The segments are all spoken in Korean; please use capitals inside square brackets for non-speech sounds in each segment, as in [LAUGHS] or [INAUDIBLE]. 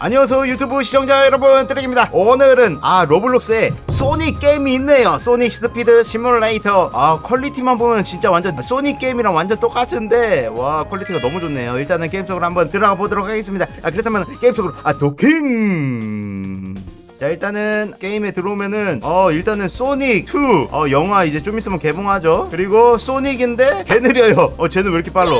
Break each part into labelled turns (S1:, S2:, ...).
S1: 안녕하세요 유튜브 시청자 여러분. 뜨렉입니다. 오늘은 아 로블록스에 소닉 게임이 있네요. 소닉 스피드 시뮬레이터. 아 퀄리티만 보면 진짜 완전 소닉 게임이랑 완전 똑같은데 와 퀄리티가 너무 좋네요. 일단은 게임 속으로 한번 들어가 보도록 하겠습니다. 아 그렇다면 게임 속으로 아 도킹! 자 일단은 게임에 들어오면은 어 일단은 소닉 2 어 영화 이제 좀 있으면 개봉하죠. 그리고 소닉인데 개 느려요. 어 쟤는 왜 이렇게 빨라?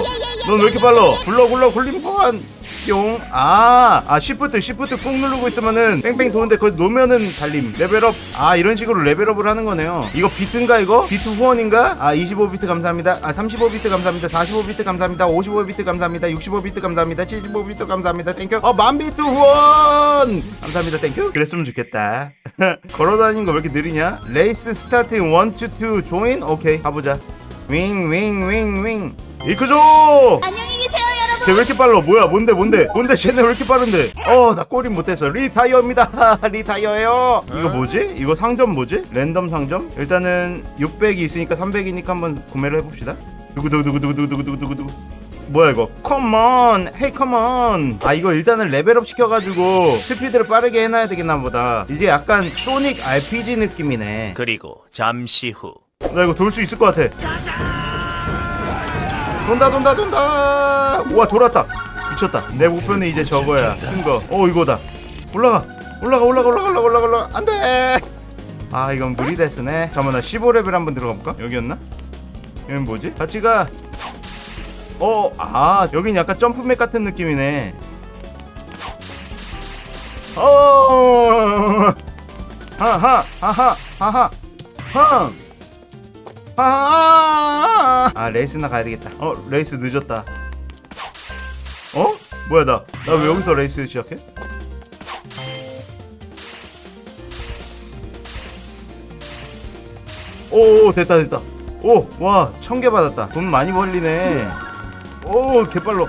S1: 넌왜 이렇게 빨라? 굴러 굴러 굴림판 뿅. 아, 아, 시프트, 시프트 꾹 누르고 있으면은 뺑뺑 도는데 거기 놓으면은 달림. 레벨업. 아, 이런 식으로 레벨업을 하는 거네요. 이거 비트인가, 이거? 비트 후원인가? 아, 25비트 감사합니다. 아, 35비트 감사합니다. 45비트 감사합니다. 55비트 감사합니다. 65비트 감사합니다. 75비트 감사합니다. 땡큐. 어, 만비트 후원! 감사합니다. 땡큐. 그랬으면 좋겠다. [LAUGHS] 걸어다니는 거 왜 이렇게 느리냐? 레이스 스타트 1, 2, 2, 조인? 오케이, 가보자. 윙, 윙, 윙, 윙. 이크조!
S2: 안녕히 계세요
S1: 쟤 왜 이렇게 빨라? 뭐야? 뭔데? 뭔데? 뭔데? 쟤네 왜 이렇게 빠른데? 어, 나 꼬리 못했어. 리타이어입니다. [LAUGHS] 리타이어요. 이거 뭐지? 이거 상점 뭐지? 랜덤 상점? 일단은 600이 있으니까 300이니까 한번 구매를 해봅시다. 두구두구두구두구두구두구두구. 뭐야 이거? 컴온, 헤이 컴온. 아 이거 일단은 레벨업 시켜가지고 스피드를 빠르게 해놔야 되겠나 보다. 이제 약간 소닉 RPG 느낌이네.
S3: 그리고 잠시 후
S1: 나 이거 돌 수 있을 것 같아. 돈다 돈다 돈다. 우와 돌았다. 미쳤다. 내 목표는 이제 저거야. 큰 거. 어 이거다. 올라가. 올라가 올라가 올라가 올라가 올라가 올라가. 안돼. 아 이건 무리데스네. 잠깐만 나 15레벨 한번 들어가 볼까? 여기였나? 여긴 뭐지? 같이 가. 어, 아, 여긴 약간 점프맵 같은 느낌이네. 어, 하하, 하하, 하하, 하. 아, 아 레이스나 가야 되겠다. 어 레이스 늦었다. 어? 뭐야 나? 나 왜 여기서 레이스 시작해? 오 됐다 됐다. 오와 천 개 받았다. 돈 많이 벌리네. 오 개빨로.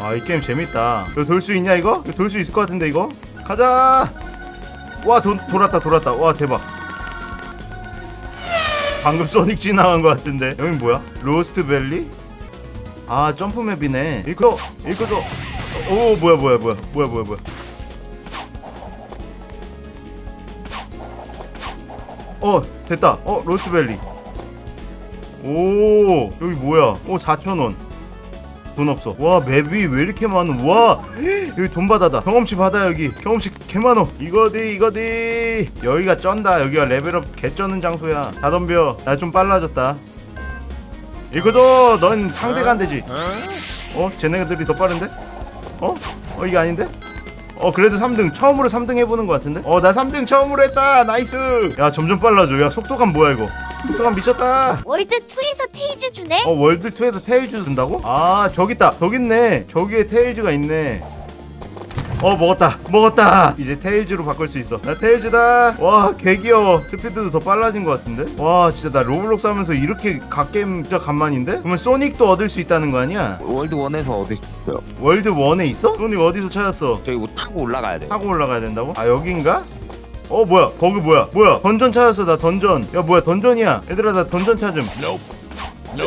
S1: 아 이 게임 재밌다. 돌 수 있냐 이거? 돌 수 있을 것 같은데 이거? 가자. 와돈 돌았다 돌았다. 와 대박. 방금 소닉 지나간 것 같은데. 여긴 뭐야? 로스트 밸리? 아 점프맵이네. 이거 이거 저오 뭐야 뭐야 뭐야 뭐야 뭐야 뭐야. 어 됐다. 어 로스트 밸리. 오 여기 뭐야? 오 4천원 돈 없어. 와 맵이 왜 이렇게 많어? 와 여기 돈 받아다. 경험치 받아 여기. 경험치 개 많어. 이거디 이거디. 여기가 쩐다. 여기가 레벨업 개 쩌는 장소야. 다 덤벼. 나 좀 빨라졌다. 이거죠 넌 상대가 안 되지. 어? 쟤네들이 더 빠른데? 어? 어 이게 아닌데? 어 그래도 3등. 처음으로 3등 해보는 것 같은데? 어 나 3등 처음으로 했다. 나이스. 야 점점 빨라져. 야 속도감 뭐야 이거 속도감 미쳤다
S2: 월드 2에서 테이즈 주네
S1: 어 월드 2에서 테일즈 든다고? 아 저기 있다 저기 있네 저기에 테일즈가 있네 어 먹었다 먹었다 이제 테일즈로 바꿀 수 있어 나 테일즈다 와 개귀여워 스피드도 더 빨라진 것 같은데 와 진짜 나 로블록스 하면서 이렇게 갓게임 진짜 간만인데? 그러면 소닉도 얻을 수 있다는 거 아니야?
S4: 월드 원에서 얻을 수 있어요.
S1: 월드 1에 있어? 소닉 어디서 찾았어?
S4: 저기 뭐 타고 올라가야 돼.
S1: 타고 올라가야 된다고? 아 여긴가? 어 뭐야? 거기 뭐야? 뭐야? 던전 찾았어 나 던전. 야 뭐야? 던전이야. 얘들아 나 던전 찾음.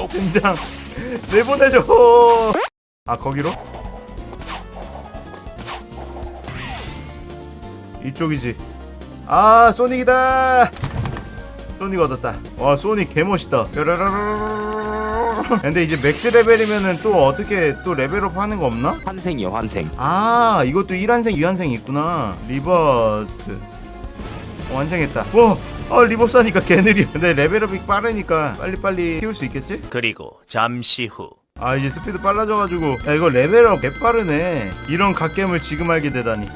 S1: 젠장. [LAUGHS] 내보내줘. 아 거기로? 이쪽이지. 아 소닉이다. 소닉 얻었다. 와 소닉 개멋있다. 근데 이제 맥스 레벨이면은 또 어떻게 또 레벨업 하는 거 없나?
S4: 환생이요, 환생.
S1: 아 이것도 1환생 2환생이 있구나. 리버스. 어, 완성했다. 와 아, 리버스 하니까 개느려. 근데 레벨업이 빠르니까 빨리빨리 키울 수 있겠지?
S3: 그리고 잠시 후.
S1: 아 이제 스피드 빨라져가지고. 야 이거 레벨업 개빠르네. 이런 갓겜을 지금 알게 되다니